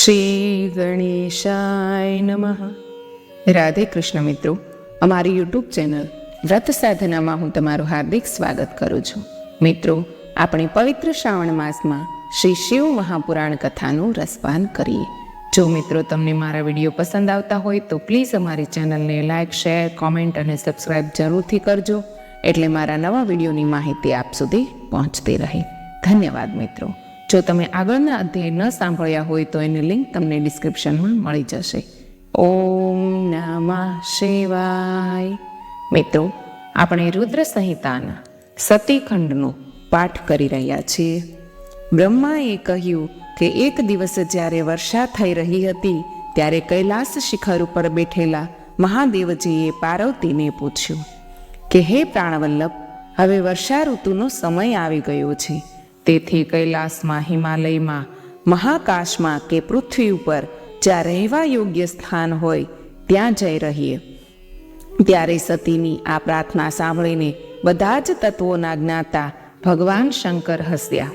શ્રી ગણેશાય નમઃ રાધે કૃષ્ણ મિત્રો અમારી યુટ્યુબ ચેનલ વ્રત સાધનામાં હું તમારું હાર્દિક સ્વાગત કરું છું. મિત્રો, આપણે પવિત્ર શ્રાવણ માસમાં શ્રી શિવ મહાપુરાણ કથાનું રસપાન કરીએ. જો મિત્રો તમને મારા વીડિયો પસંદ આવતા હોય તો પ્લીઝ અમારી ચેનલને લાઇક શેર, કોમેન્ટ અને સબસ્ક્રાઇબ જરૂરથી કરજો, એટલે મારા નવા વિડીયોની માહિતી આપ સુધી પહોંચતી રહે. ધન્યવાદ મિત્રો. જો તમે આગળના અધ્યાય ન સાંભળ્યા હોય તો એની લિંક તમને ડિસ્ક્રિપ્શનમાં મળી જશે. ઓમ નમઃ શિવાય. મિત્રો, આપણે રુદ્ર સંહિતાના સતીખંડનો પાઠ કરી રહ્યા છીએ. બ્રહ્માએ કહ્યું કે એક દિવસ જ્યારે વર્ષા થઈ રહી હતી, ત્યારે કૈલાસ શિખર ઉપર બેઠેલા મહાદેવજીએ પાર્વતીને પૂછ્યું કે, હે પ્રાણવલ્લભ, હવે વર્ષા ઋતુનો સમય આવી ગયો છે. તેથી કૈલાસમાં, હિમાલયમાં, મહાકાશમાં કે પૃથ્વી ઉપર જ્યાં રહેવા યોગ્ય સ્થાન હોય, ત્યાં જઈ રહીએ. ત્યારે સતીની આ પ્રાર્થના સાંભળીને બધા જ તત્વોના જ્ઞાતા ભગવાન શંકર હસ્યા.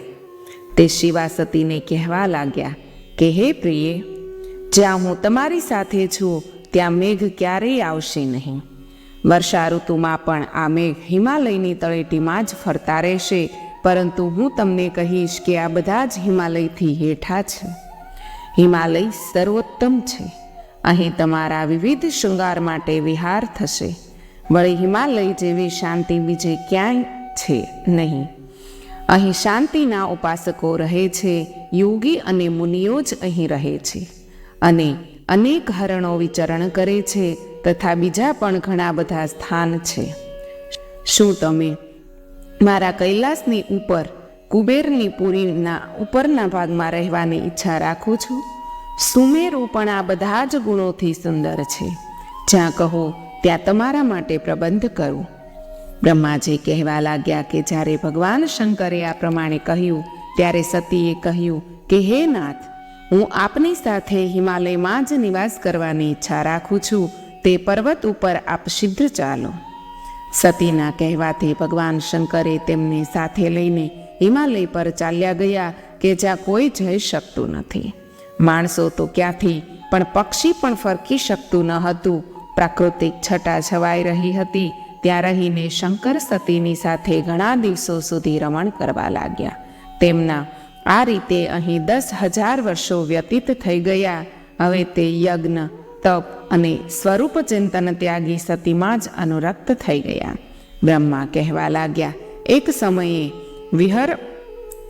તે શિવા સતીને કહેવા લાગ્યા, કે હે પ્રિય, જ્યાં હું તમારી સાથે છું, ત્યાં મેઘ ક્યારેય આવશે નહીં. વર્ષા ઋતુમાં પણ આ મેઘ હિમાલયની તળેટીમાં જ ફરતા રહેશે પરંતુ હું તમને કહીશ કે આ બધા જ હિમાલયથી હેઠા છે. હિમાલય સર્વોત્તમ છે. અહીં તમારા વિવિધ શૃંગાર માટે વિહાર થશે. વળી હિમાલય જેવી શાંતિ બીજે ક્યાંય છે નહીં. અહીં શાંતિના ઉપાસકો રહે છે, યોગી અને મુનિઓ જ અહીં રહે છે. અને અનેક હરણો વિચરણ કરે છે, તથા બીજા પણ ઘણા બધા સ્થાન છે. શું તમે મારા કૈલાસની ઉપર, કુબેરની પુરીના ઉપરના ભાગમાં રહેવાની ઈચ્છા રાખું છું. સુમેરુ પણ આ બધા જ ગુણોથી સુંદર છે. જ્યાં કહો, ત્યાં તમારા માટે પ્રબંધ કરું. બ્રહ્માજી કહેવા લાગ્યા કે જ્યારે ભગવાન શંકરે આ પ્રમાણે કહ્યું, ત્યારે સતીએ કહ્યું કે, હે નાથ, હું આપની સાથે હિમાલયમાં જ નિવાસ કરવાની ઈચ્છા રાખું છું. તે પર્વત ઉપર આપ સિદ્ધ ચાલો. સતીના કહેવાથી ભગવાન શંકરે તેમને સાથે લઈને હિમાલય પર ચાલ્યા ગયા કે જ્યાં કોઈ જઈ શકતું નથી. માણસો તો ક્યાંથી, પણ પક્ષી પણ ફરકી શકતું ન હતું. પ્રાકૃતિક છટા છવાઈ રહી હતી, ત્યાં રહીને શંકર સતીની સાથે ઘણા દિવસો સુધી રમણ કરવા લાગ્યા. તેમના, આ રીતે અહીં દસ હજાર વર્ષો વ્યતીત થઈ ગયા. હવે તે યજ્ઞ, તપ અને સ્વરૂપ ચિંતન ત્યાગી સતીમાં જ અનુરક્ત થઈ ગયા. બ્રહ્મા કહેવા લાગ્યા, એક સમયે વિહર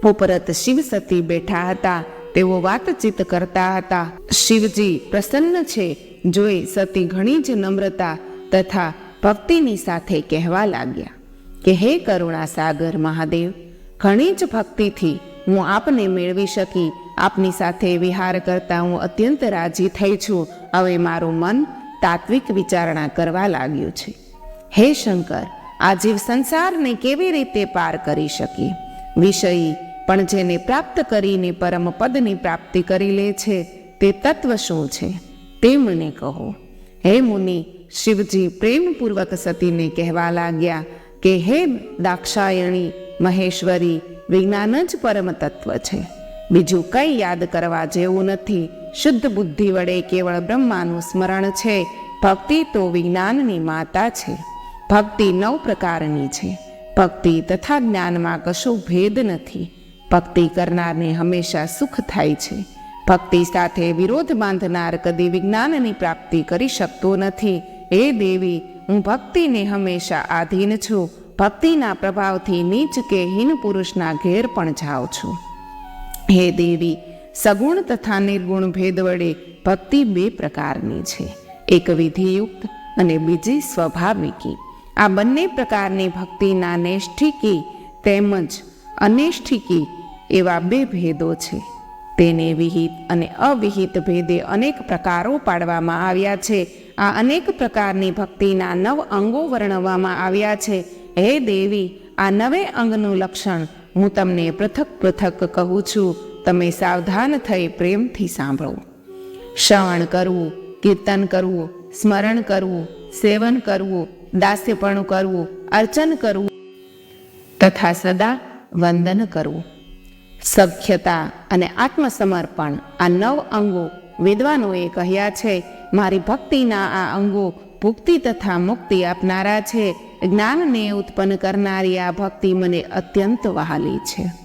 ઉપરત શિવ સતી બેઠા હતા. તેઓ વાતચીત કરતા હતા. શિવજી પ્રસન્ન છે. જોઈ સતી ઘણી જ નમ્રતા તથા ભક્તિની સાથે કહેવા લાગ્યા, કે હે કરુણા સાગર મહાદેવ, ઘણી જ ભક્તિથી હું આપને મેળવી શકી આપની સાથે વિહાર કરતા હું અત્યંત રાજી થઈ છું. હવે મારું મન તાત્વિક વિચારણા કરવા લાગ્યું છે. હે શંકર, આ જીવ સંસારને કેવી રીતે પાર કરી શકીએ વિષય પણ જેને પ્રાપ્ત કરીને પરમ પદની પ્રાપ્તિ કરી લે છે, તે તત્વ શું છે? તે મને કહો. હે મુનિ, શિવજી પ્રેમપૂર્વક સતીને કહેવા લાગ્યા કે, હે દાક્ષાયણી, મહેશ્વરી, વિજ્ઞાન જ પરમ તત્વ છે. બીજું કંઈ યાદ કરવા જેવું નથી. શુદ્ધ બુદ્ધિ વડે કેવળ બ્રહ્માનું સ્મરણ છે. ભક્તિ તો વિજ્ઞાનની માતા છે. ભક્તિ નવ પ્રકારની છે. ભક્તિ તથા જ્ઞાનમાં કશો ભેદ નથી. ભક્તિ કરનારને હંમેશા સુખ થાય છે. ભક્તિ સાથે વિરોધ બાંધનાર કદી વિજ્ઞાનની પ્રાપ્તિ કરી શકતો નથી. એ દેવી, હું ભક્તિને હંમેશા આધીન છું. ભક્તિના પ્રભાવથી નીચ કે હીન પુરુષના ઘેર પણ જાઉં છું. હે દેવી, સગુણ તથા નિર્ગુણ ભેદ વડે ભક્તિ બે પ્રકારની છે. એક વિધિયુક્ત અને બીજી સ્વાભાવિકી. આ બંને પ્રકારની ભક્તિના નૈષ્ઠિકી તેમજ અનૈષ્ઠિકી એવા બે ભેદો છે. તેને વિહિત અને અવિહિત ભેદે અનેક પ્રકારો પાડવામાં આવ્યા છે. આ અનેક પ્રકારની ભક્તિના નવ અંગો વર્ણવવામાં આવ્યા છે. હે દેવી, આ નવે અંગનું લક્ષણ હું તમને પૃથક પૃથક કહું છું. તમે સાવધાન થઈ પ્રેમથી સાંભળો. શ્રવણ કરવું, કીર્તન કરવું, સ્મરણ કરવું, સેવન કરવું, દાસ્યપણું કરવું, અર્ચન કરવું, તથા સદા વંદન કરવું. સખ્યતા અને આત્મસમર્પણ આ નવ અંગો વિદ્વાનોએ કહ્યા છે, મારી ભક્તિના આ અંગો ભુક્તિ તથા મુક્તિ આપનારા છે. જ્ઞાનને ઉત્પન્ન કરનારી આ ભક્તિ મને અત્યંત વહાલી છે.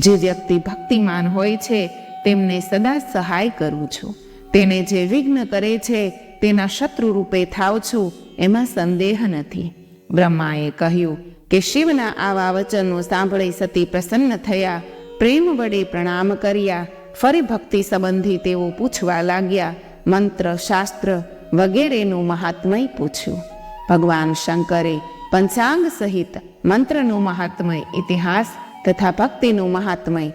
જે વ્યક્તિ ભક્તિમાન હોય છે, તેમને સદા સહાય કરું છું. તેને જે વિઘ્ન કરે છે, તેના શત્રુ રૂપે થાવ છું, એમાં સંદેહ નથી. બ્રહ્માએ કહ્યું કે શિવના આવા વચનો સાંભળી સતી પ્રસન્ન થયા, પ્રેમ વડે પ્રણામ કર્યા, ફરી ભક્તિ સંબંધી તેઓ પૂછવા લાગ્યા, મંત્ર, શાસ્ત્ર વગેરેનું મહાત્મય પૂછ્યું. ભગવાન શંકરે પંચાંગ સહિત મંત્રનું મહાત્મય ઇતિહાસ તથા ભક્તિનું મહાત્મય.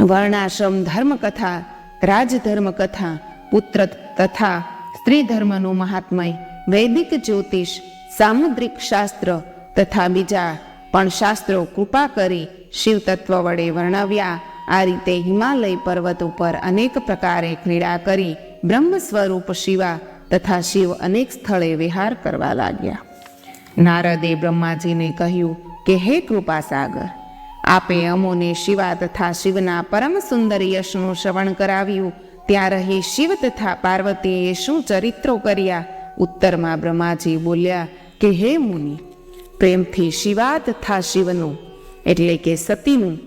વર્ણાશ્રમ ધર્મકથા રાજધર્મ કથા પુત્ર તથા સ્ત્રી ધર્મનું મહાત્મય. વૈદિક જ્યોતિષ, સામુદ્રિક શાસ્ત્ર તથા બીજા પણ શાસ્ત્રો કૃપા કરી શિવ તત્વ વડે વર્ણવ્યા. આ રીતે હિમાલય પર્વત ઉપર અનેક પ્રકારે ક્રીડા કરી બ્રહ્મ સ્વરૂપ શિવા તથા શિવ અનેક સ્થળે વિહાર કરવા લાગ્યા. નારદે બ્રહ્માજીને કહ્યું કે, હે કૃપા સાગર આપે અમોને શિવા તથા શિવના પરમ સુંદર યશનું શ્રવણ કરાવ્યું. ત્યાં રહી શિવ તથા પાર્વતીએ શું ચરિત્રો કર્યા? ઉત્તરમાં બ્રહ્માજી બોલ્યા, કે હે મુનિ, પ્રેમથી શિવા તથા શિવનું, એટલે કે સતીનું,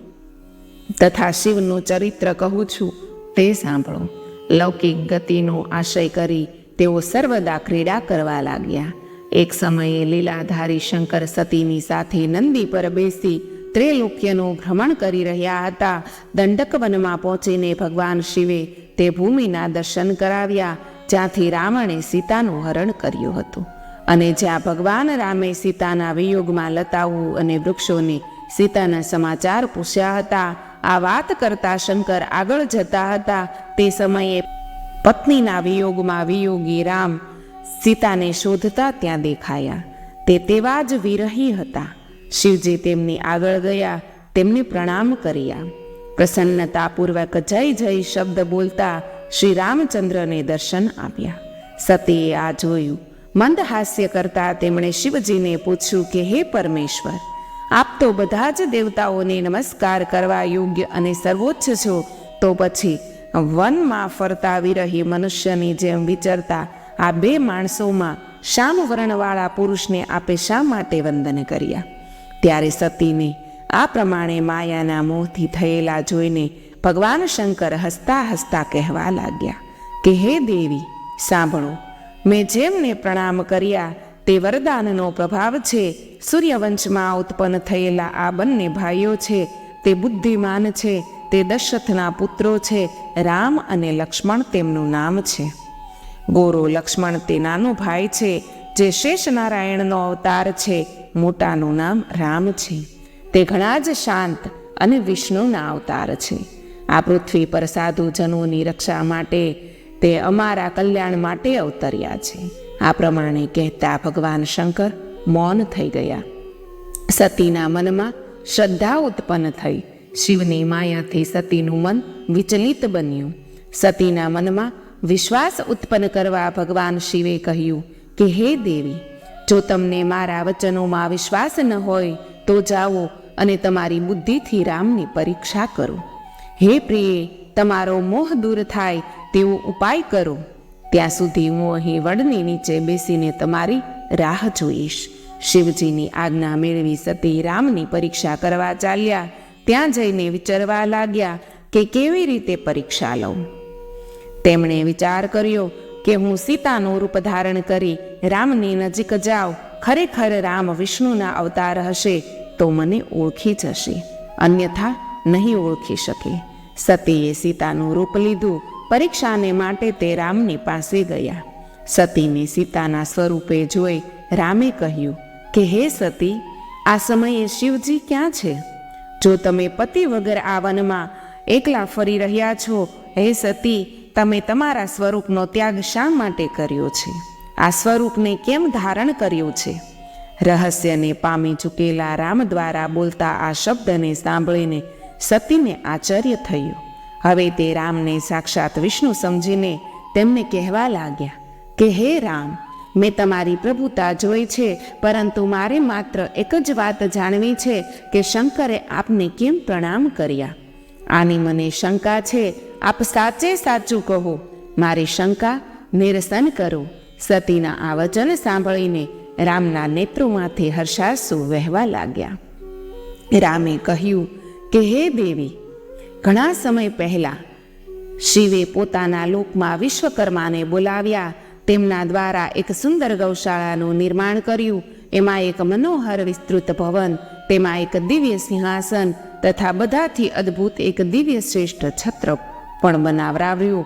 તથા શિવનું ચરિત્ર કહું છું. તે સાંભળો. લૌકિક ગતિનો આશય કરી તેઓ સર્વદા ક્રીડા કરવા લાગ્યા. એક સમયે લીલાધારી શંકર સતીની સાથે નંદી પર બેસી ત્રિલોક્યનું ભ્રમણ કરી રહ્યા હતા. દંડક વનમાં પહોંચીને ભગવાન શિવે તે ભૂમિના દર્શન કરાવ્યા, જ્યાંથી રાવણે સીતાનું હરણ કર્યું હતું. અને જ્યાં ભગવાન રામે સીતાના વિયોગમાં લતાવું અને વૃક્ષોને સીતાના સમાચાર પૂછ્યા હતા, આ વાત કરતા શંકર આગળ જતા હતા. તે સમયે પત્નીના વિયોગમાં વિયોગી રામ સીતાને શોધતા ત્યાં દેખાયા. તે તેવા જ વિરહી હતા. શિવજી તેમની આગળ ગયા, તેમને પ્રણામ કર્યા. પ્રસન્નતાપૂર્વક જય જય શબ્દ બોલતા શ્રી રામચંદ્રને દર્શન આપ્યા. સતીએ આ જોયું. મંદ હાસ્ય કરતા તેમણે શિવજીને પૂછ્યું કે, હે પરમેશ્વર, આપ તો બધા જ દેવતાઓને નમસ્કાર કરવા યોગ્ય અને સર્વોચ્ચ છો, તો પછી વનમાં ફરતા વિરહી મનુષ્યની જેમ વિચરતા આ બે માણસોમાં શ્યામ વર્ણવાળા પુરુષને આપે શા માટે વંદન કર્યા? ત્યારે સતીને આ પ્રમાણે માયાના મોહથી થયેલા જોઈને ભગવાન શંકર હસતા હસતા કહેવા લાગ્યા કે, હે દેવી, સાંભળો, મેં જેમને પ્રણામ કર્યા તે વરદાનનો પ્રભાવ છે. સૂર્યવંશમાં ઉત્પન્ન થયેલા આ બંને ભાઈઓ છે, તે બુદ્ધિમાન છે, તે દશરથના પુત્રો છે, રામ અને લક્ષ્મણ તેમનું નામ છે. ગોરો લક્ષ્મણ તે નાનો ભાઈ છે, જે શેષનારાયણનો અવતાર છે. મોટાનું નામ રામ છે. તે ઘણા જ શાંત અને વિષ્ણુના અવતાર છે. આ પૃથ્વી પર સાધુજનોની રક્ષા માટે તે અમારા કલ્યાણ માટે અવતર્યા છે. આ પ્રમાણે કહેતા ભગવાન શંકર મૌન થઈ ગયા. સતીના મનમાં શ્રદ્ધા ઉત્પન્ન થઈ. શિવની માયાથી સતીનું મન વિચલિત બન્યું. સતીના મનમાં વિશ્વાસ ઉત્પન્ન કરવા ભગવાન શિવે કહ્યું કે, હે દેવી જો તમને મારા વચનોમાં વિશ્વાસ ન હોય, તો જાઓ અને તમારી બુદ્ધિથી રામની પરીક્ષા કરો. હે પ્રિયે, તમારો મોહ દૂર થાય તેવો ઉપાય કરો. ત્યાં સુધી હું અહીં વડની નીચે બેસીને તમારી રાહ જોઈશ. શિવજીની આજ્ઞા મેળવી સતી રામની પરીક્ષા કરવા ચાલ્યા. ત્યાં જઈને વિચારવા લાગ્યા કે કેવી રીતે પરીક્ષા લઉં? તેમણે વિચાર કર્યો કે હું સીતાનું રૂપ ધારણ કરી રામની નજીક જાઉં, ખરેખર રામ વિષ્ણુના અવતાર હશે, તો મને ઓળખી જશે, અન્યથા નહીં ઓળખી શકે. સતીએ સીતાનું રૂપ લીધું, પરીક્ષાને માટે તે રામની પાસે ગયા. સતીને સીતાના સ્વરૂપે જોઈ રામે કહ્યું, કે હે સતી, આ સમયે શિવજી ક્યાં છે? જો તમે પતિ વગર આ વનમાં એકલા ફરી રહ્યા છો, હે સતી તમે તમારા સ્વરૂપનો ત્યાગ શા માટે કર્યો છે? આ સ્વરૂપને કેમ ધારણ કર્યું છે? રહસ્યને પામી ચૂકેલા રામ દ્વારા બોલતા આ શબ્દને સાંભળીને સતીને આશ્ચર્ય થયું. હવે તે રામને સાક્ષાત વિષ્ણુ સમજીને તેમને કહેવા લાગ્યા કે, હે રામ, મેં તમારી પ્રભુતા જોઈ છે, પરંતુ મારે માત્ર એક જ વાત જાણવી છે કે શંકરે આપને કેમ પ્રણામ કર્યા? આની મને શંકા છે આપ સાચે સાચું કહો. મારી શંકા નિરસન કરો. સતીના આ વચન સાંભળીને રામના નેત્રોમાંથી હર્ષાસુ વહેવા લાગ્યા. રામે કહ્યું, કે હે દેવી, ઘણા સમય પહેલા શિવે પોતાના લોકમાં વિશ્વકર્માને બોલાવ્યા. તેમના દ્વારા એક સુંદર ગૌશાળાનું નિર્માણ કર્યું. એમાં એક મનોહર વિસ્તૃત ભવન, તેમાં એક દિવ્ય સિંહાસન તથા બધાથી અદ્ભુત એક દિવ્ય શ્રેષ્ઠ છત્ર પણ બનાવરાવ્યું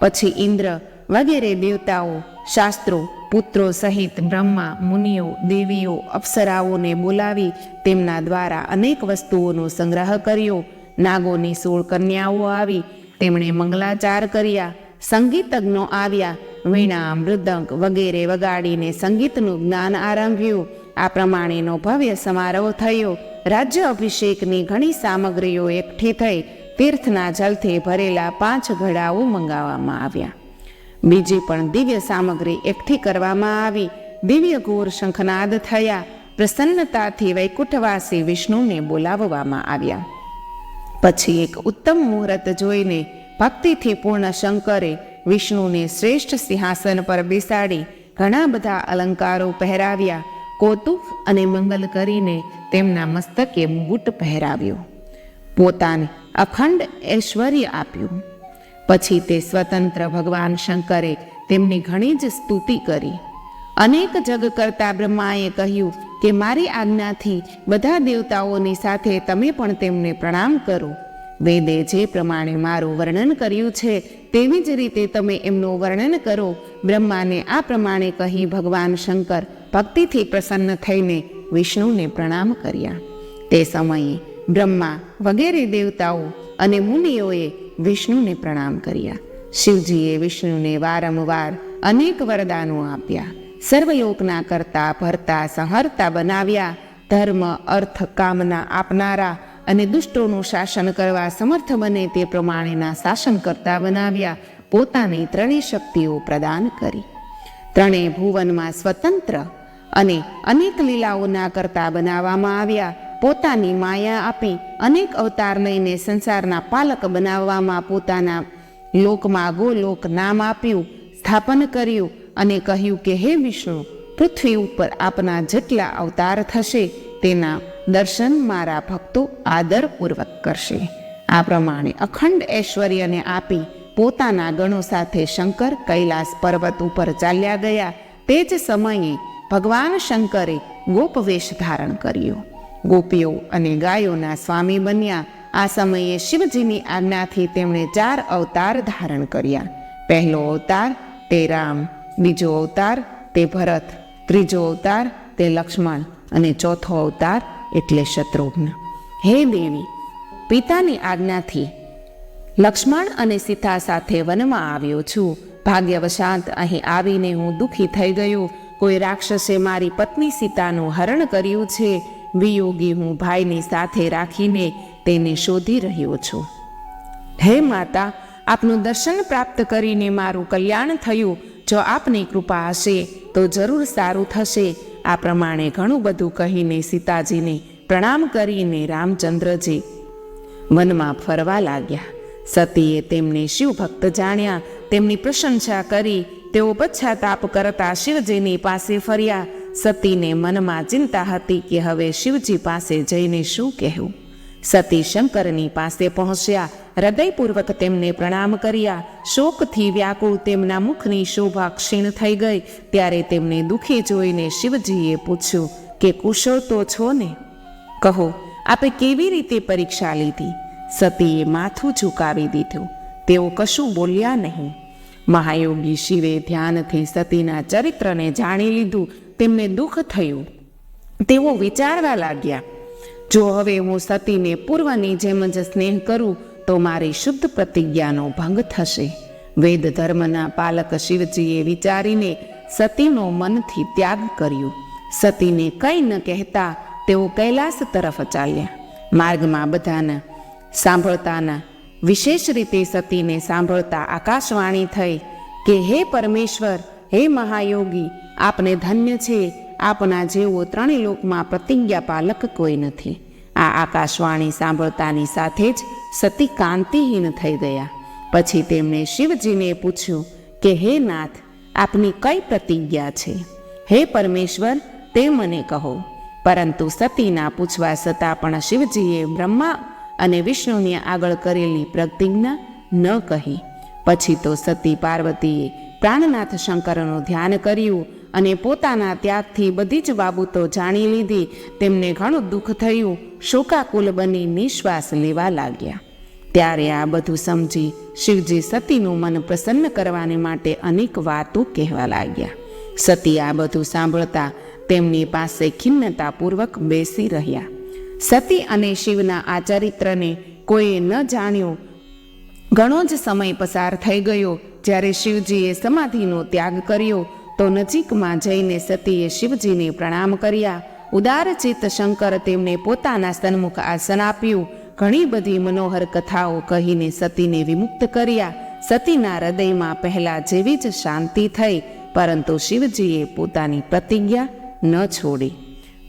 પછી ઇન્દ્ર વગેરે દેવતાઓ, શાસ્ત્રો, પુત્રો સહિત બ્રહ્મા, મુનિઓ, દેવીઓ, અપ્સરાઓને બોલાવી તેમના દ્વારા અનેક વસ્તુઓનો સંગ્રહ કર્યો. નાગોની સોળ કન્યાઓ આવી, તેમણે મંગલાચાર કર્યા, સંગીતજ્ઞો આવ્યા, વીણા, મૃદંગ વગેરે વગાડીને સંગીતનું જ્ઞાન આરંભ્યું. આ પ્રમાણેનો ભવ્ય સમારોહ થયો. રાજ્ય અભિષેકની ઘણી સામગ્રીઓ એકઠી થઈ. તીર્થના જલથી ભરેલા પાંચ ઘડાઓ મંગાવવામાં આવ્યા. બીજી પણ દિવ્ય સામગ્રી એકઠી કરવામાં આવી. દિવ્ય ઘોર શંખનાદ થયા. પ્રસન્નતાથી વૈકુંઠવાસી વિષ્ણુને બોલાવવામાં આવ્યા. પછી એક ઉત્તમ મુહૂર્ત જોઈને ભક્તિથી પૂર્ણ શંકરે વિષ્ણુને શ્રેષ્ઠ સિંહાસન પર બેસાડી ઘણા બધા અલંકારો પહેરાવ્યા. કૌતુક અને મંગલ કરીને તેમના મસ્તકે બૂટ પહેરાવ્યો. પોતાને અખંડ ઐશ્વર્ય આપ્યું. પછી તે સ્વતંત્ર ભગવાન શંકરે તેમની ઘણી જ સ્તુતિ કરી. અનેક જગ કરતા બ્રહ્માએ કહ્યું કે, મારી આજ્ઞાથી બધા દેવતાઓની સાથે તમે પણ તેમને પ્રણામ કરો. વેદે જે પ્રમાણે મારું વર્ણન કર્યું છે, તેવી જ રીતે તમે એમનું વર્ણન કરો. બ્રહ્માને આ પ્રમાણે કહી ભગવાન શંકર ભક્તિથી પ્રસન્ન થઈને વિષ્ણુને પ્રણામ કર્યા. તે સમયે બ્રહ્મા વગેરે દેવતાઓ અને મુનિઓએ વિષ્ણુને પ્રણામ કર્યા. શિવજીએ વિષ્ણુને વારંવાર અનેક વરદાનો આપ્યા. સર્વયોગના કરતા, ભરતા, સંહરતા બનાવ્યા. ધર્મ, અર્થ, કામના આપનારા અને દુષ્ટોનું શાસન કરવા સમર્થ બને તે પ્રમાણેના શાસન કરતા બનાવ્યા. પોતાની ત્રણેય શક્તિઓ પ્રદાન કરી. ત્રણેય ભુવનમાં સ્વતંત્ર અને અનેક લીલાઓના કરતા બનાવવામાં આવ્યા. પોતાની માયા આપી અનેક અવતાર લઈને સંસારના પાલક બનાવવામાં પોતાના લોકમાં ગોલોક નામ આપ્યું, સ્થાપન કર્યું અને કહ્યું કે, હે વિષ્ણુ, પૃથ્વી ઉપર આપના જેટલા અવતાર થશે, તેના દર્શન મારા ભક્તો આદરપૂર્વક કરશે. આ પ્રમાણે અખંડ ઐશ્વર્યને આપી પોતાના ગણો સાથે શંકર કૈલાસ પર્વત ઉપર ચાલ્યા ગયા. તે જ સમયે ભગવાન શંકરે ગોપવેશ ધારણ કર્યો. ગોપીઓ અને ગાયોના સ્વામી બન્યા. આ સમયે શિવજીની આજ્ઞાથી તેમણે ચાર અવતાર ધારણ કર્યા. પહેલો અવતાર, તે રામ. બીજો અવતાર, તે ભરત. ત્રીજો અવતાર, તે લક્ષ્મણ. અને ચોથો અવતાર, એટલે શત્રુઘ્ન. હે દેવી, પિતાની આજ્ઞાથી લક્ષ્મણ અને સીતા સાથે વનમાં આવ્યો છું. ભાગ્યવશાંત અહીં આવીને હું દુઃખી થઈ ગયો. કોઈ રાક્ષસે મારી પત્ની સીતાનું હરણ કર્યું છે. વિયોગી હું ભાઈની સાથે રાખીને તેને શોધી રહ્યો છું. હે માતા, આપનું દર્શન પ્રાપ્ત કરીને મારું કલ્યાણ થયું. જો આપની કૃપા હશે, તો જરૂર સારું થશે. આ પ્રમાણે ઘણું બધું કહીને સીતાજીને પ્રણામ કરીને રામચંદ્રજી વનમાં ફરવા લાગ્યા. સતીએ તેમને શિવભક્ત જાણ્યા. તેમની પ્રશંસા કરી, તેઓ પશ્ચાતાપ કરતા શિવજીની પાસે ફર્યા. સતીને મનમાં ચિંતા હતી કે હવે શિવજી પાસે જઈને શું કહેવું? સતી શંકરની પાસે પહોંચ્યા, હૃદયપૂર્વક તેમને પ્રણામ કર્યા. શોકથી વ્યાકુળ તેમના મુખની શોભા ક્ષીણ થઈ ગઈ. ત્યારે તેમને દુઃખી જોઈને શિવજીએ પૂછ્યું, કે કુશળ તો છો ને? કહો, આપે કેવી રીતે પરીક્ષા લીધી? સતીએ માથું ઝુકાવી દીધું. તેઓ કશું બોલ્યા નહીં. મહાયોગી શિવે ધ્યાનથી સતીના ચરિત્રને જાણી લીધું તેમને દુઃખ થયું. તેઓ વિચારવા લાગ્યા, જો હવે હું સતીને પૂર્વની જેમ જ સ્નેહ કરું, તો મારી શુદ્ધ પ્રતિજ્ઞાનો ભંગ થશે. વેદ ધર્મના પાલક શિવજીએ વિચારીને સતીનો મનથી ત્યાગ કર્યો. સતીને કંઈ ન કહેતા તેઓ કૈલાસ તરફ ચાલ્યા. માર્ગમાં બધાના સાંભળતાના વિશેષ રીતે સતીને સાંભળતા આકાશવાણી થઈ કે, હે પરમેશ્વર હે મહાયોગી, આપને ધન્ય છે, આપના જેવો ત્રણેય લોકમાં પ્રતિજ્ઞા પાલક કોઈ નથી. આ આકાશવાણી સાંભળતાની સાથે જ સતી કાંતિહીન થઈ ગયા. પછી તેમણે શિવજીને પૂછ્યું કે, હે નાથ, આપની કઈ પ્રતિજ્ઞા છે? હે પરમેશ્વર, તે મને કહો. પરંતુ સતીના પૂછવા છતાં પણ શિવજીએ બ્રહ્મા અને વિષ્ણુની આગળ કરેલી પ્રતિજ્ઞા ન કહી. પછી તો સતી પાર્વતીએ પ્રાણનાથ શંકરનું ધ્યાન કર્યું અને પોતાના ત્યાગથી બધી જ બાબતો જાણી લીધી. તેમને ઘણું દુઃખ થયું. શોકાકુલ બની નિશ્વાસ લેવા લાગ્યા. ત્યારે આ બધું સમજી શિવજી સતીનું મન પ્રસન્ન કરવાને માટે અનેક વાતો કહેવા લાગ્યા. સતી આ બધું સાંભળતા તેમની પાસે ખિન્નતાપૂર્વક બેસી રહ્યા. સતી અને શિવના આ ચરિત્રને કોઈએ ન જાણ્યું. ઘણો જ સમય પસાર થઈ ગયો. જ્યારે શિવજીએ સમાધિનો ત્યાગ કર્યો, તો નજીકમાં જઈને સતીએ શિવજીને પ્રણામ કર્યા. ઉદારચિત્ત શંકર તેમને પોતાના સન્મુખ આસન આપ્યું. ઘણી બધી મનોહર કથાઓ કહીને સતીને વિમુક્ત કર્યા. સતીના હૃદયમાં પહેલા જેવી જ શાંતિ થઈ, પરંતુ શિવજીએ પોતાની પ્રતિજ્ઞા ન છોડી.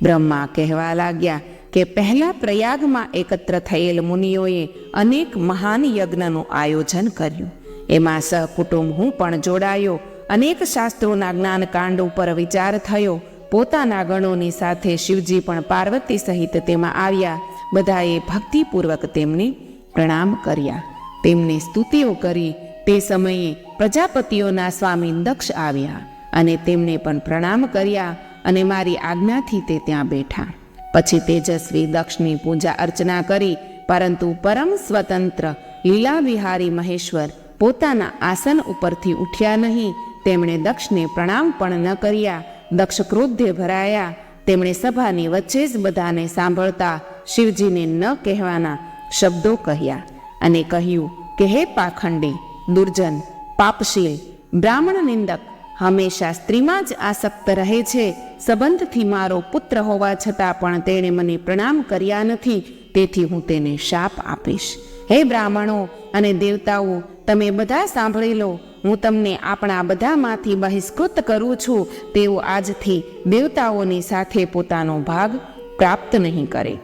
બ્રહ્મા કહેવા લાગ્યા કે પહેલા પ્રયાગમાં એકત્ર થયેલ મુનિઓએ અનેક મહાન યજ્ઞનું આયોજન કર્યું. એમાં સહકુટુંબ હું પણ જોડાયો. અનેક શાસ્ત્રોના જ્ઞાનકાંડ ઉપર વિચાર થયો. પોતાના ગણોની સાથે શિવજી પણ પાર્વતી સહિત તેમાં આવ્યા. બધાએ ભક્તિપૂર્વક તેમને પ્રણામ કર્યા. તેમને સ્તુતિઓ કરી. તે સમયે પ્રજાપતિઓના સ્વામી દક્ષ આવ્યા અને તેમને પણ પ્રણામ કર્યા અને મારી આજ્ઞાથી તે ત્યાં બેઠા. પછી તેજસ્વી દક્ષની પૂજા અર્ચના કરી, પરંતુ પરમ સ્વતંત્ર લીલા વિહારી મહેશ્વર પોતાના આસન ઉપરથી ઉઠ્યા નહીં. તેમણે દક્ષને પ્રણામ પણ ન કર્યા. દક્ષ ક્રોધે ભરાયા. તેમણે સભાની વચ્ચે જ બધાને સાંભળતા શિવજીને ન કહેવાના શબ્દો કહ્યા અને કહ્યું, કે હે પાખંડી, દુર્જન, પાપશીલ, બ્રાહ્મણ નિંદક, હંમેશા સ્ત્રીમાં જ આસક્ત રહે છે. સંબંધથી મારો પુત્ર હોવા છતાં પણ તેણે મને પ્રણામ કર્યા નથી. તેથી હું તેને શાપ આપીશ. હે બ્રાહ્મણો અને દેવતાઓ, તમે બધા સાંભળી લો, હું તમને આપણા બધામાંથી બહિષ્કૃત કરું છું. તેઓ આજથી દેવતાઓની સાથે પોતાનો ભાગ પ્રાપ્ત નહીં કરે.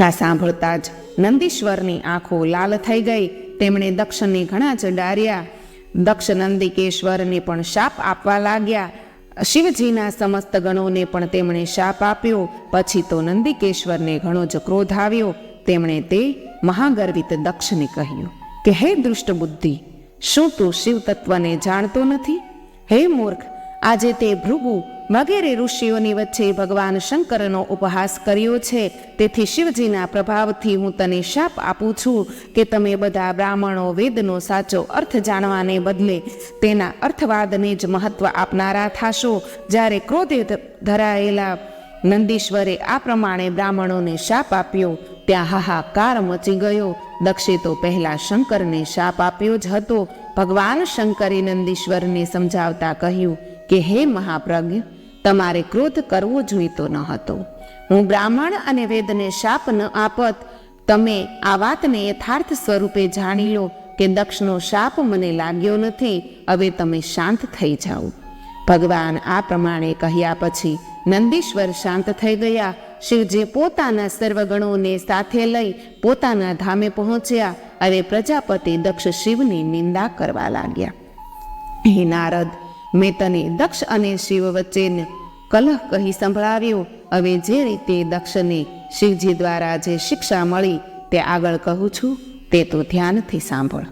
આ સાંભળતા જ નંદીશ્વરની આંખો લાલ થઈ ગઈ. તેમણે દક્ષને ઘણા જ ડાર્યા. દક્ષ નંદિકેશ્વરને પણ શાપ આપવા લાગ્યા. શિવજીના સમસ્ત ગણોને પણ તેમણે શાપ આપ્યો. પછી તો નંદિકેશ્વરને ઘણો જ ક્રોધ આવ્યો. તેમણે તે મહાગર્વિત દક્ષને કહ્યું કે, હે દુષ્ટ બુદ્ધિ શું તું શિવ તત્વને જાણતો નથી? હે મૂર્ખ, આજે તે ભૃગુ વગેરે ઋષિઓની વચ્ચે ભગવાન શંકરનો ઉપહાસ કર્યો છે. તેથી શિવજીના પ્રભાવથી હું તને શાપ આપું છું કે તમે બધા બ્રાહ્મણો વેદનો સાચો અર્થ જાણવાને બદલે તેના અર્થવાદને જ મહત્વ આપનારા થાશો. જ્યારે ક્રોધે ધરાયેલા નંદીશ્વરે આ પ્રમાણે બ્રાહ્મણોને શાપ આપ્યો ત્યાં હાહાકાર મચી ગયો. દક્ષે તો પહેલા શંકરને શાપ આપ્યો જ હતો. ભગવાન શંકરે નંદીશ્વરને સમજાવતા કહ્યું કે, હે મહાપ્રજ્ઞ, તમારે ક્રોધ કરવો જોઈતો ન હતો. હું બ્રાહ્મણ અને વેદને શાપ ન આપત. તમે આ વાતને યથાર્થ સ્વરૂપે જાણી લો કે દક્ષનો શાપ મને લાગ્યો નથી. હવે તમે શાંત થઈ જાઓ. ભગવાન આ પ્રમાણે કહ્યા પછી નંદીશ્વર શાંત થઈ ગયા. શિવજી પોતાના સર્વગણોને સાથે લઈ પોતાના ધામે પહોંચ્યા અને પ્રજાપતિ દક્ષ શિવની નિંદા કરવા લાગ્યા. હે નારદ, મેં તને દક્ષ અને શિવ વચ્ચેને કલહ કહી સંભળાવ્યો. હવે જે રીતે દક્ષને શિવજી દ્વારા જે શિક્ષા મળી તે આગળ કહું છું, તે તો ધ્યાનથી સાંભળ.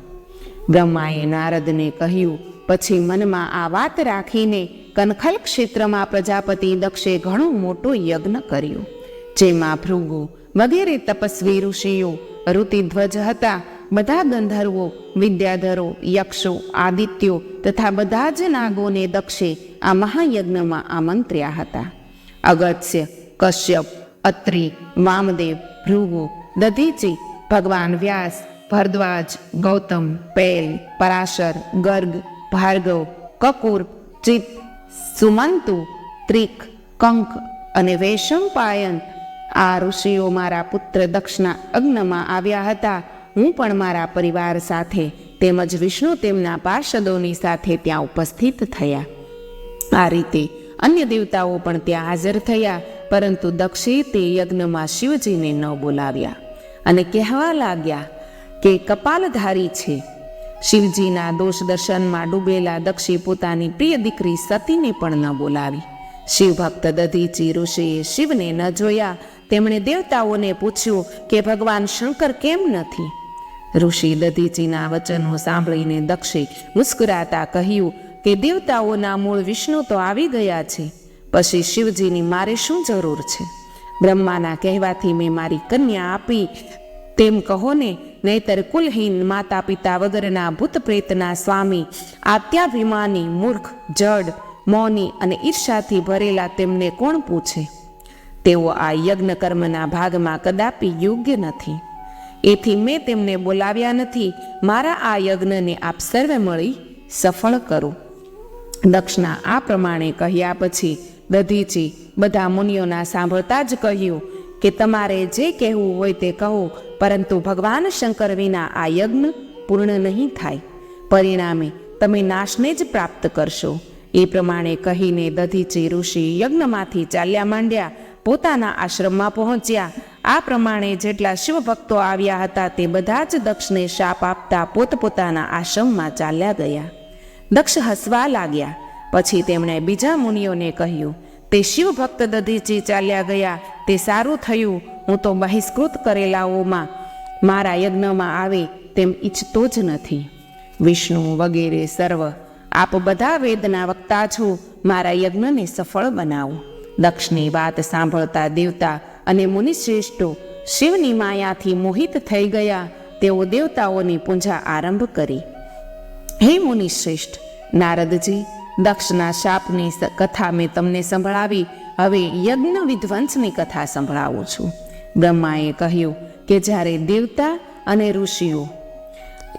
બ્રહ્માએ નારદને કહ્યું, પછી મનમાં આ વાત રાખીને કનખલ ક્ષેત્રમાં પ્રજાપતિ દક્ષે ઘણો મોટો યજ્ઞ કર્યો. જેમાં ભૃગુ વગેરે તપસ્વી ઋષિઓ, ઋતિધ્વજ હતા, બધા ગંધર્વો, વિદ્યાધરો, યક્ષો, આદિત્યો તથા બધા જ નાગોને દક્ષે આ મહાયજ્ઞમાં આમંત્ર્યા હતા. અગત્ય, કશ્યપ, અત્રિ, વામદેવ, ભૃગુ, દધીચી, ભગવાન વ્યાસ, ભરદ્વાજ, ગૌતમ, પેલ, પરાશર, ગર્ગ, ભાર્ગવ કકુર ચિત સુમંતુ ત્રિક કંક અને વૈશંપાયન આ ઋષિઓ મારા પુત્ર દક્ષના અગ્નમાં આવ્યા હતા. હું પણ મારા પરિવાર સાથે તેમજ વિષ્ણુ તેમના પાર્ષદોની સાથે ત્યાં ઉપસ્થિત થયા. આ રીતે અન્ય દેવતાઓ પણ ત્યાં હાજર થયા, પરંતુ દક્ષે તે યજ્ઞમાં શિવજીને ન બોલાવ્યા. અને કહેવા લાગ્યા કે કપાલધારી છે. શિવજીના દોષ દર્શનમાં ડૂબેલા દક્ષે પોતાની પ્રિય દીકરી સતીને પણ ન બોલાવી. શિવભક્ત દધીચી ઋષિએ શિવને ન જોયા તેમણે દેવતાઓને પૂછ્યું કે, ભગવાન શંકર કેમ નથી? ઋષિ દધીચીના વચનો સાંભળીને દક્ષે મુસ્કુરાતા કહ્યું કે, દેવતાઓના મૂળ વિષ્ણુ તો આવી ગયા છે, પછી શિવજીની મારે શું જરૂર છે? બ્રહ્માના કહેવાથી મેં મારી કન્યા આપી. તેમ કહો ને, નહીતર કુલહીન માતા પિતા વગરના ભૂત પ્રેતના સ્વામી, આત્યાભિમાની મૂર્ખ, જડ, મૌની અને ઈર્ષાથી ભરેલા તેમને કોણ પૂછે? તેઓ આ યજ્ઞ કર્મના ભાગમાં કદાપી યોગ્ય નથી. એથી મેં તેમને બોલાવ્યા નથી. મારા આ યજ્ઞને આપ સર્વે મળી સફળ કરો. દક્ષના આ પ્રમાણે કહ્યા પછી દધીજી બધા મુનિઓના સાંભળતા જ કહ્યું કે તમારે જે કહેવું હોય તે કહો, પરંતુ ભગવાન શંકર વિના આ યજ્ઞ પૂર્ણ નહીં થાય. પરિણામે તમે નાશને જ પ્રાપ્ત કરશો. એ પ્રમાણે કહીને દધીચી ઋષિ યજ્ઞમાંથી ચાલ્યા માંડ્યા. પોતાના આશ્રમમાં પહોંચ્યા. આ પ્રમાણે જેટલા શિવભક્તો આવ્યા હતા તે બધા જ દક્ષને શાપ આપતા પોતપોતાના આશ્રમમાં ચાલ્યા ગયા. દક્ષ હસવા લાગ્યા. પછી તેમણે બીજા મુનિઓને કહ્યું, તે શિવભક્ત દધીજી ચાલ્યા ગયા. તે સારું થયું. હું તો બહિષ્કૃત કરેલાઓમાં મારા યજ્ઞમાં આવે તેમ ઈચ્છતો જ નથી. વિષ્ણુ વગેરે સર્વ, આપ બધા વેદના વક્તા છો. મારા યજ્ઞને સફળ બનાવો. દક્ષની વાત સાંભળતા દેવતા અને મુનિશ્રેષ્ઠો શિવની માયાથી મોહિત થઈ ગયા. તેઓ દેવતાઓની પૂજા આરંભ કરી. હે મુનિશ્રેષ્ઠ, નારદજી, દક્ષના શાપની કથા મેં તમને સંભળાવી. હવે યજ્ઞ વિધ્વંસની કથા સંભળાવું છું. બ્રહ્માએ કહ્યું કે જ્યારે દેવતા અને ઋષિઓ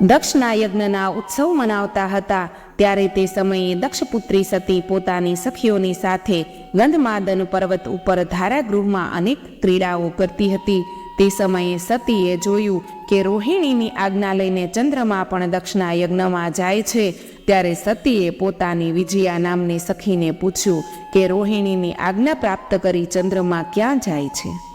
દક્ષના યજ્ઞના ઉત્સવ મનાવતા હતા. ત્યારે તે સમયે દક્ષપુત્રી સતી પોતાની સખીઓની સાથે ગંધમાદન પર્વત ઉપર ધારાગૃહમાં અનેક ક્રીડાઓ કરતી હતી. તે સમયે સતીએ જોયું કે રોહિણીની આજ્ઞા લઈને ચંદ્રમા પણ દક્ષના યજ્ઞમાં જાય છે. ત્યારે સતીએ પોતાની વિજયા નામની સખીને પૂછ્યું કે રોહિણીની આજ્ઞા પ્રાપ્ત કરી ચંદ્રમા ક્યાં જાય છે?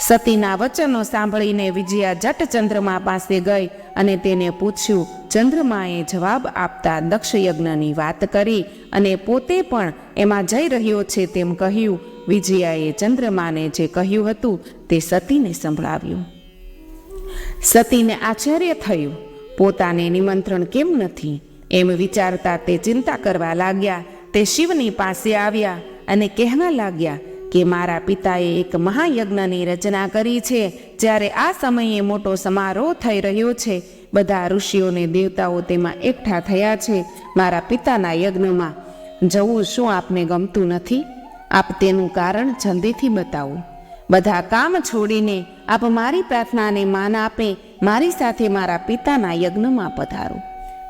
સતીના વચનો સાંભળીને વિજયા જટ ચંદ્રમા પાસે ગઈ અને તેને પૂછ્યું, ચંદ્રમાએ જવાબ આપતા દક્ષ યજ્ઞની વાત કરી અને પોતે પણ એમાં જઈ રહ્યો છે તેમ કહ્યું. વિજયાએ ચંદ્રમાને જે કહ્યું હતું તે સતીને સંભળાવ્યું. સતીને આશ્ચર્ય થયું. પોતાને નિમંત્રણ કેમ નથી? એમ વિચારતા તે ચિંતા કરવા લાગ્યા. તે શિવની પાસે આવ્યા અને કહેવા લાગ્યા કે મારા પિતાએ એક મહાયજ્ઞની રચના કરી છે, જ્યારે આ સમયે મોટો સમારોહ થઈ રહ્યો છે. બધા ઋષિઓને દેવતાઓ તેમાં એકઠા થયા છે મારા પિતાના યજ્ઞમાં. જવું શું આપને ગમતું નથી? આપ તેનું કારણ જલ્દીથી બતાવો. બધા કામ છોડીને આપ મારી પ્રાર્થનાને માન આપે, મારી સાથે મારા પિતાના યજ્ઞમાં પધારો.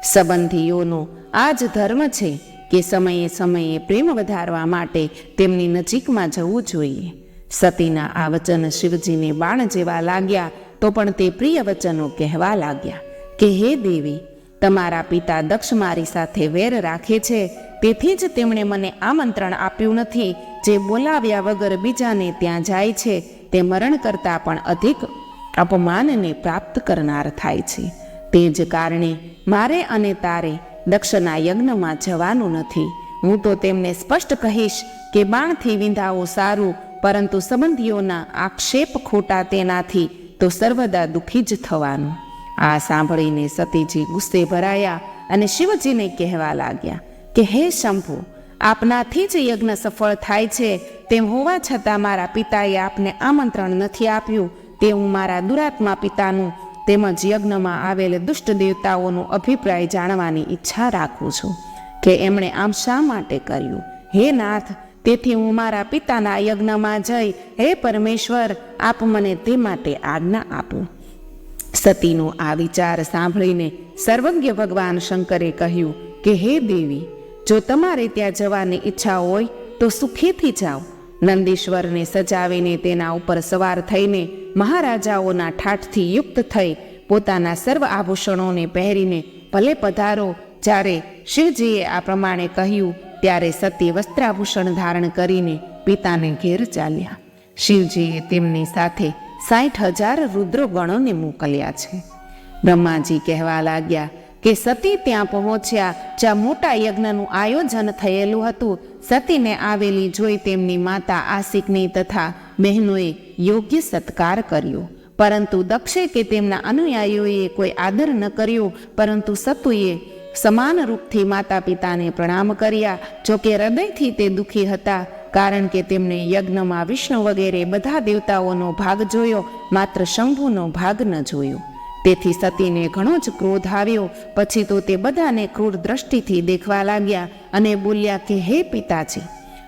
સંબંધીઓનો આ જ ધર્મ છે કે સમયે સમયે પ્રેમ વધારવા માટે તેમની નજીકમાં જવું જોઈએ. સતીના આ વચન શિવજીને બાણ જેવા લાગ્યા તો પણ તે પ્રિય વચનો કહેવા લાગ્યા કે, હે દેવી, તમારા પિતા દક્ષ મારી સાથે વેર રાખે છે, તેથી જ તેમણે મને આમંત્રણ આપ્યું નથી. જે બોલાવ્યા વગર બીજાને ત્યાં જાય છે, તે મરણ કરતાં પણ અધિક અપમાનને પ્રાપ્ત કરનાર થાય છે. તે જ કારણે મારે અને તારે દક્ષના યજ્ઞમાં જવાનું નથી. હું તો તેમને સ્પષ્ટ કહીશ કે બાણથી વિંધાવો સારું, પરંતુ સંબંધીઓના આક્ષેપ ખોટા તેનાથી તો સર્વદા દુઃખી જ થવાનું. આ સાંભળીને સતીજી ગુસ્સે ભરાયા અને શિવજીને કહેવા લાગ્યા કે, હે શંભુ, આપનાથી જ યજ્ઞ સફળ થાય છે. તેમ હોવા છતાં મારા પિતાએ આપને આમંત્રણ નથી આપ્યું. તે હું મારા દુરાત્મા પિતાનું તેમજ યજ્ઞમાં આવેલ દુષ્ટ દેવતાઓનો અભિપ્રાય જાણવાની ઈચ્છા રાખું છું કે એમણે આમ શા માટે કર્યું? હે નાથ, તેથી હું મારા પિતાના યજ્ઞમાં જઈ હે પરમેશ્વર, આપ મને તે માટે આજ્ઞા આપો. સતીનો આ વિચાર સાંભળીને સર્વજ્ઞ ભગવાન શંકરે કહ્યું કે, હે દેવી, જો તમારે ત્યાં જવાની ઈચ્છા હોય તો સુખેથી જાઓ. નંદીશ્વરને સજાવીને તેના ઉપર સવાર થઈને મહારાજાઓના ઠાઠથી યુક્ત થઈ પોતાના સર્વ આભૂષણોને પહેરીને ભલે પધારો, જ્યારે શિવજીએ આ પ્રમાણે કહ્યું, ત્યારે સતી વસ્ત્રાભૂષણ ધારણ કરીને પિતાને ઘેર ચાલ્યા. શિવજીએ તેમની સાથે સાઠ હજાર રુદ્રગણોને મોકલ્યા છે. બ્રહ્માજી કહેવા લાગ્યા કે સતી ત્યાં પહોંચ્યા, જ્યાં મોટા યજ્ઞનું આયોજન થયેલું હતું. સતીને આવેલી જોઈ તેમની માતા આશિકની તથા બહેનોએ યોગ્ય સત્કાર કર્યો. પરંતુ દક્ષે કે તેમના અનુયાયીઓએ કોઈ આદર ન કર્યો, પરંતુ સતુએ સમાન રૂપથી માતા પિતાને પ્રણામ કર્યા. જોકે હૃદયથી તે દુઃખી હતા, કારણ કે તેમણે યજ્ઞમાં વિષ્ણુ વગેરે બધા દેવતાઓનો ભાગ જોયો, માત્ર શંભુનો ભાગ ન જોયો. તેથી સતીને ઘણો જ ક્રોધ આવ્યો. પછી તો તે બધાને ક્રૂર દ્રષ્ટિથી દેખવા લાગ્યા અને બોલ્યા કે, હે પિતાજી,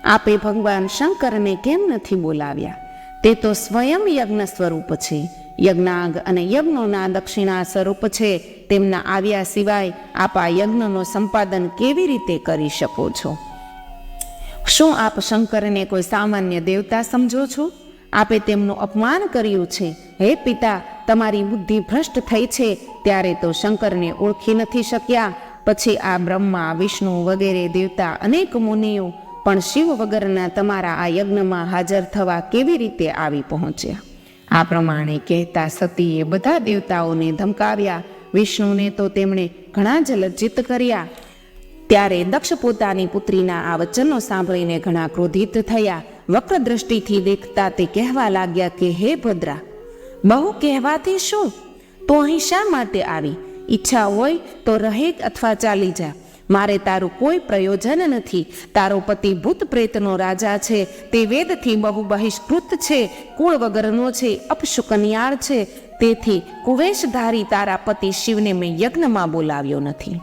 આપે ભગવાન શંકરને કેમ નથી બોલાવ્યા? તે તો સ્વયં યજ્ઞ સ્વરૂપ છે. યજ્ઞાંગ અને યજ્ઞોના દક્ષિણા સ્વરૂપ છે. તેમના આવ્યા સિવાય આપ આ યજ્ઞનો સંપાદન કેવી રીતે કરી શકો છો? શું આપ શંકરને કોઈ સામાન્ય દેવતા સમજો છો? આપે તેમનું અપમાન કર્યું છે. હે પિતા, તમારી બુદ્ધિ ભ્રષ્ટ થઈ છે. ત્યારે તો શંકરને ઓળખી નથી શક્યા. પછી આ બ્રહ્મા, વિષ્ણુ વગેરે દેવતા અનેક મુનિઓ પણ શિવ વગરના તમારા આ યજ્ઞમાં હાજર થવા કેવી રીતે આવી પહોંચ્યા? આ પ્રમાણે કહેતા સતીએ બધા દેવતાઓને ધમકાવ્યા. વિષ્ણુને તો તેમણે ઘણા જ લજ્જિત કર્યા. ત્યારે દક્ષ પોતાની પુત્રીના આ વચનો સાંભળીને ઘણા ક્રોધિત થયા. વક્ર દ્રષ્ટિથી દેખતા તે કહેવા લાગ્યા કે, હે ભદ્રા, બહુ કહેવાથી શું? તો અહીં શા માટે આવી? ઈચ્છા હોય તો રહે અથવા ચાલી જા. મારે તારું કોઈ પ્રયોજન નથી. તારો પતિ ભૂત પ્રેતનો રાજા છે. તે વેદથી બહુ બહિષ્કૃત છે. કુળ વગરનો છે. અપશુકનિયાળ છે. તેથી કુવેશધારી તારા પતિ શિવને મેં યજ્ઞમાં બોલાવ્યો નથી.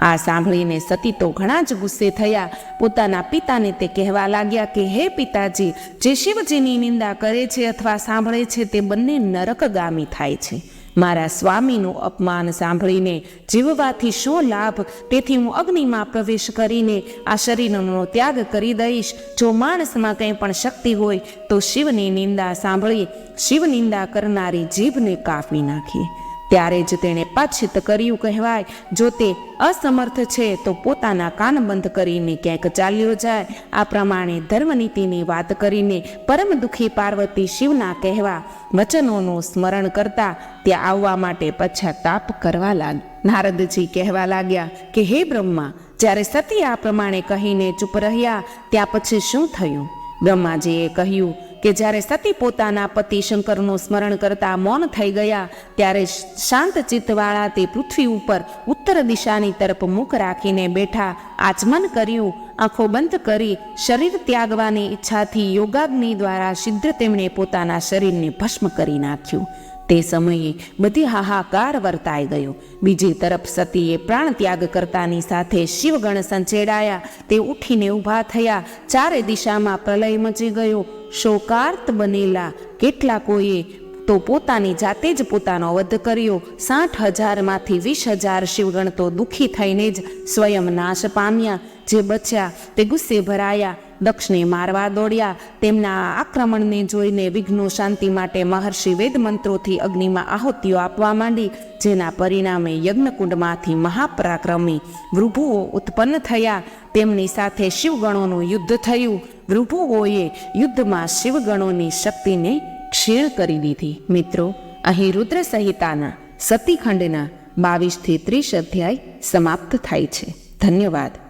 આ સાંભળીને સતી તો ઘણા જ ગુસ્સે થયા. પોતાના પિતાને તે કહેવા લાગ્યા કે, હે પિતાજી, જે શિવજીની નિંદા કરે છે અથવા સાંભળે છે તે બંને નરકગામી થાય છે. મારા સ્વામીનું અપમાન સાંભળીને જીવવાથી શું લાભ? તેથી હું અગ્નિમાં પ્રવેશ કરીને આ શરીરનો ત્યાગ કરી દઈશ. જો માણસમાં કંઈ પણ શક્તિ હોય, તો શિવની નિંદા સાંભળી. શિવ નિંદા કરનારી જીભને કાપી નાખીએ ત્યારે જ તેણે પાછિત કર્યું કહેવાય. જો તે અસમર્થ છે, તો પોતાના કાન બંધ કરીને ક્યાંક ચાલ્યો જાય. આ પ્રમાણે ધર્મનીતિની વાત કરીને પરમ દુઃખી પાર્વતી શિવના કહેવા વચનોનું સ્મરણ કરતા ત્યાં આવવા માટે પશ્ચાતાપ કરવા લાગ, નારદજી કહેવા લાગ્યા કે, હે બ્રહ્મા, જ્યારે સતી આ પ્રમાણે કહીને ચૂપ રહ્યા, ત્યાં પછી શું થયું? બ્રહ્માજીએ કહ્યું કે જ્યારે સતી પોતાના પતિ શંકરનું સ્મરણ કરતા મૌન થઈ ગયા, ત્યારે શાંત ચિત્તવાળા તે પૃથ્વી ઉપર ઉત્તર દિશાની તરફ મુખ રાખીને બેઠા, આચમન કર્યું, આંખો બંધ કરી, શરીર ત્યાગવાની ઈચ્છાથી યોગાગ્નિ દ્વારા સિદ્ધ તેમણે પોતાના શરીરને ભસ્મ કરી નાખ્યું. તે સમયે બધી હાહાકાર વર્તાઈ ગયો. બીજી તરફ સતીએ પ્રાણ ત્યાગ કરતાની સાથે શિવગણ સંચેડાયા, તે ઉઠીને ઊભા થયા, ચારે દિશામાં પ્રલય મચી ગયો. શોકાર્ત બનેલા કેટલાકોએ તો પોતાની જાતે જ પોતાનો વધ કર્યો. સાઠ હજારમાંથી વીસ હજાર શિવગણ તો દુઃખી થઈને જ સ્વયં નાશ પામ્યા. જે બચ્યા તે ગુસ્સે ભરાયા, દક્ષને મારવા દોડ્યા. તેમના આક્રમણને જોઈને વિઘ્નો શાંતિ માટે મહર્ષિ વેદ મંત્રોથી અગ્નિમાં આહુતિઓ આપવા માંડી, જેના પરિણામે યજ્ઞકુંડમાંથી મહાપરાક્રમી વૃભુઓ ઉત્પન્ન થયા. તેમની સાથે શિવગણોનું યુદ્ધ થયું. વૃભુઓએ યુદ્ધમાં શિવગણોની શક્તિને ક્ષીણ કરી દીધી. મિત્રો, અહીં રુદ્ર સંહિતાના સતીખંડના બાવીસથી ત્રીસ અધ્યાય સમાપ્ત થાય છે. ધન્યવાદ.